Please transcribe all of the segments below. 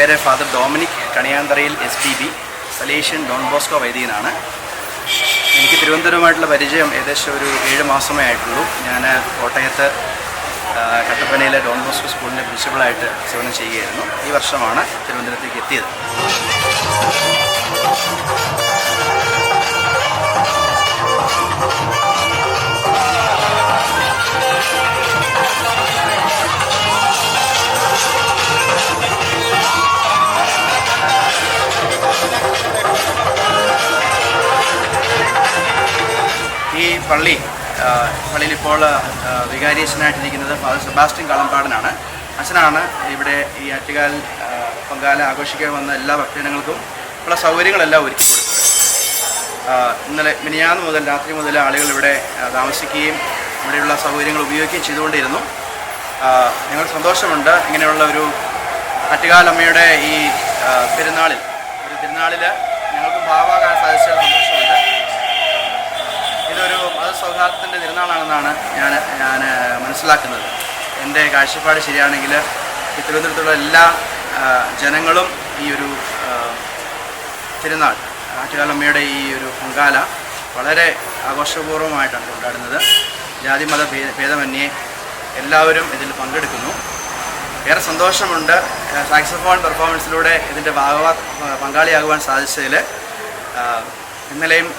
പേര് father Dominic Kaniyantharayil S B B Salesian Don Bosco വൈദികനാണ്. എനിക്ക് തിരുവനന്തപുരമായിട്ടുള്ള പരിചയം ഏകദേശം ഒരു ഏഴ് മാസമേ ആയിട്ടുള്ളൂ. ഞാൻ കോട്ടയത്ത് കട്ടപ്പനയിലെ ഡോൺ ബോസ്കോ സ്കൂളിന്റെ പ്രിൻസിപ്പളായിട്ട് സേവനം ചെയ്യുകയായിരുന്നു. ഈ വർഷമാണ് തിരുവനന്തപുരത്തേക്ക് എത്തിയത്. ഈ പള്ളി പള്ളിയിൽ ഇപ്പോൾ ആ, വികാരിയച്ഛനായിട്ടിരിക്കുന്നത് ഫാദർ സെബാസ്റ്റ്യൻ കളമ്പാടനാണ്. അച്ഛനാണ് ഇവിടെ ഈ ആറ്റുകാൽ പൊങ്കാല ആഘോഷിക്കാൻ വന്ന എല്ലാ ഭക്തജനങ്ങൾക്കും ഉള്ള സൗകര്യങ്ങളെല്ലാം ഒരുക്കി കൊടുക്കുന്നത് ഇന്നലെ മിനിയാന്ന് മുതൽ രാത്രി മുതൽ ആളുകൾ ഇവിടെ താമസിക്കുകയും ഇവിടെയുള്ള സൗകര്യങ്ങൾ ഉപയോഗിക്കുകയും ചെയ്തുകൊണ്ടിരുന്നു. ഞങ്ങൾ സന്തോഷമുണ്ട് ഇങ്ങനെയുള്ള ഒരു ആറ്റുകാലമ്മയുടെ ഈ പെരുന്നാളിൽ. ഒരു പെരുന്നാളിൽ ഞങ്ങൾക്ക് ഭാവാകാൻ സാധിച്ചാൽ സന്തോഷമുണ്ട്. മതസൗഹാർദ്ദത്തിന്റെ തിരുനാളാണെന്നാണ് ഞാൻ ഞാൻ മനസ്സിലാക്കുന്നത്. എന്റെ കാഴ്ചപ്പാട് ശരിയാണെങ്കിൽ ഈ തിരുവനന്തപുരത്തുള്ള എല്ലാ ജനങ്ങളും ഈ ഒരു തിരുനാൾ ആറ്റുകാലമ്മയുടെ ഈ ഒരു പൊങ്കാല വളരെ ആഘോഷപൂർവമായിട്ടാണ് കൊണ്ടാടുന്നത്. ജാതിമത ഭേ- ഭേദമന്യേ എല്ലാവരും ഇതിൽ പങ്കെടുക്കുന്നു. ഏറെ സന്തോഷമുണ്ട് സാക്സഫോൺ പെർഫോമൻസിലൂടെ ഇതിന്റെ ഭാഗവാ പങ്കാളിയാകുവാൻ സാധിച്ചതിൽ. ഇന്നലെയും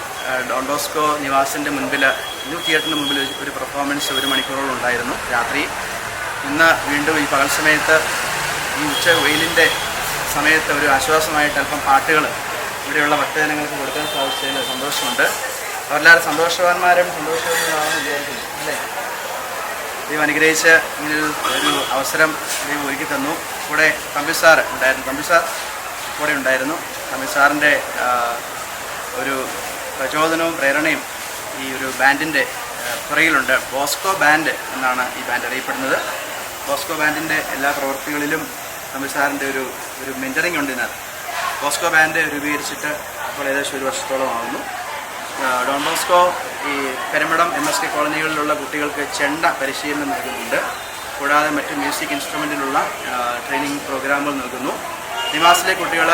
ഡോൺ ബോസ്കോ നിവാസിന്റെ മുൻപിൽ ന്യൂ തിയേറ്ററിന് മുമ്പിൽ ഒരു പെർഫോമൻസ് ഒരു മണിക്കൂറോളം ഉണ്ടായിരുന്നു. രാത്രി ഇന്ന് വീണ്ടും ഈ പകൽ സമയത്ത് ഈ ഉച്ച വെയിലിന്റെ സമയത്ത് ഒരു ആശ്വാസമായിട്ട് അല്പം പാട്ടുകൾ ഇവിടെയുള്ള ഭക്തജനങ്ങൾക്ക് കൊടുക്കാൻ സാധിച്ചതിൽ സന്തോഷമുണ്ട്. അവരെല്ലാവരും സന്തോഷവാന്മാരും സന്തോഷവാന്മാരാണെന്ന് വിചാരിക്കുന്നു അല്ലേ? ദൈവം അനുഗ്രഹിച്ച് ഇങ്ങനൊരു ഒരു അവസരം ദൈവം ഒരുക്കി തന്നു. കൂടെ തമ്പി സാർ ഉണ്ടായിരുന്നു. തമ്പി സാർ കൂടെ ഉണ്ടായിരുന്നു. തമ്പി സാറിന്റെ ഒരു പ്രചോദനവും പ്രേരണയും ഈ ഒരു ബാൻഡിന്റെ പുറകിലുണ്ട്. ബോസ്കോ ബാൻഡ് എന്നാണ് ഈ ബാൻഡ് അറിയപ്പെടുന്നത്. ബോസ്കോ ബാൻഡിന്റെ എല്ലാ പ്രവൃത്തികളിലും തമ്പി സാറിന്റെ ഒരു ഒരു മെന്ററിങ് ഉണ്ട് ഇതിനകത്ത്. ബോസ്കോ ബാൻഡ് രൂപീകരിച്ചിട്ട് ഇപ്പോൾ ഏകദേശം ഒരു വർഷത്തോളം ആകുന്നു ഡോൺ ബോസ്കോ ഈ പെരമടം എം എസ് കെ കോളനികളിലുള്ള കുട്ടികൾക്ക് ചെണ്ട പരിശീലനം നൽകുന്നുണ്ട്. കൂടാതെ മറ്റ് മ്യൂസിക് ഇൻസ്ട്രുമെന്റിലുള്ള ട്രെയിനിങ് പ്രോഗ്രാമുകൾ നൽകുന്നു. നിവാസിലെ കുട്ടികൾ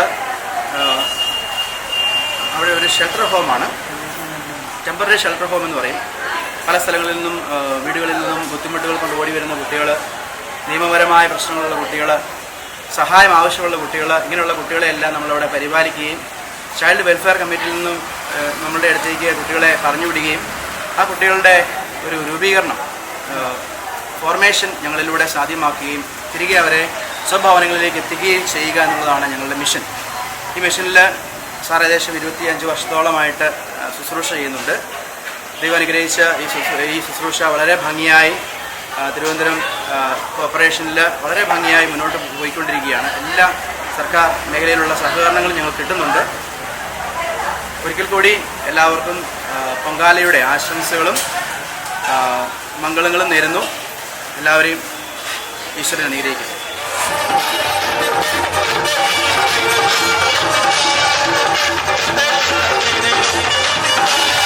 അവിടെ ഒരു ഷെൽട്ടർ ഹോമാണ് ടെമ്പററി ഷെൽട്ടർ ഹോം എന്ന് പറയും. പല സ്ഥലങ്ങളിൽ നിന്നും വീടുകളിൽ നിന്നും ബുദ്ധിമുട്ടുകൾ കൊണ്ട് ഓടി വരുന്ന കുട്ടികൾ നിയമപരമായ പ്രശ്നങ്ങളുള്ള കുട്ടികൾ സഹായം ആവശ്യമുള്ള കുട്ടികൾ ഇങ്ങനെയുള്ള കുട്ടികളെയെല്ലാം നമ്മളവിടെ പരിപാലിക്കുകയും ചൈൽഡ് വെൽഫെയർ കമ്മിറ്റിയിൽ നിന്നും നമ്മളുടെ അടുത്തേക്ക് കുട്ടികളെ പറഞ്ഞു വിടുകയും ആ കുട്ടികളുടെ ഒരു രൂപീകരണം ഫോർമേഷൻ ഞങ്ങളിലൂടെ സാധ്യമാക്കുകയും തിരികെ അവരെ സ്വഭാവനങ്ങളിലേക്ക് എത്തിക്കുകയും ചെയ്യുക എന്നുള്ളതാണ് ഞങ്ങളുടെ മിഷൻ ഈ മിഷനിൽ സാർ ഏകദേശം ഇരുപത്തിയഞ്ച് വർഷത്തോളമായിട്ട് ശുശ്രൂഷ ചെയ്യുന്നുണ്ട്. ദൈവം അനുഗ്രഹിച്ച ഈ ഈ ശുശ്രൂഷ വളരെ ഭംഗിയായി തിരുവനന്തപുരം കോർപ്പറേഷനിൽ വളരെ ഭംഗിയായി മുന്നോട്ട് പോയിക്കൊണ്ടിരിക്കുകയാണ്. എല്ലാ സർക്കാർ മേഖലയിലുള്ള സഹകരണങ്ങളും ഞങ്ങൾ കിട്ടുന്നുണ്ട്. ഒരിക്കൽ കൂടി എല്ലാവർക്കും പൊങ്കാലയുടെ ആശംസകളും മംഗളങ്ങളും നേരുന്നു. എല്ലാവരെയും ഈശ്വരൻ അനുഗ്രഹിക്കുന്നു Thank you. Thank you.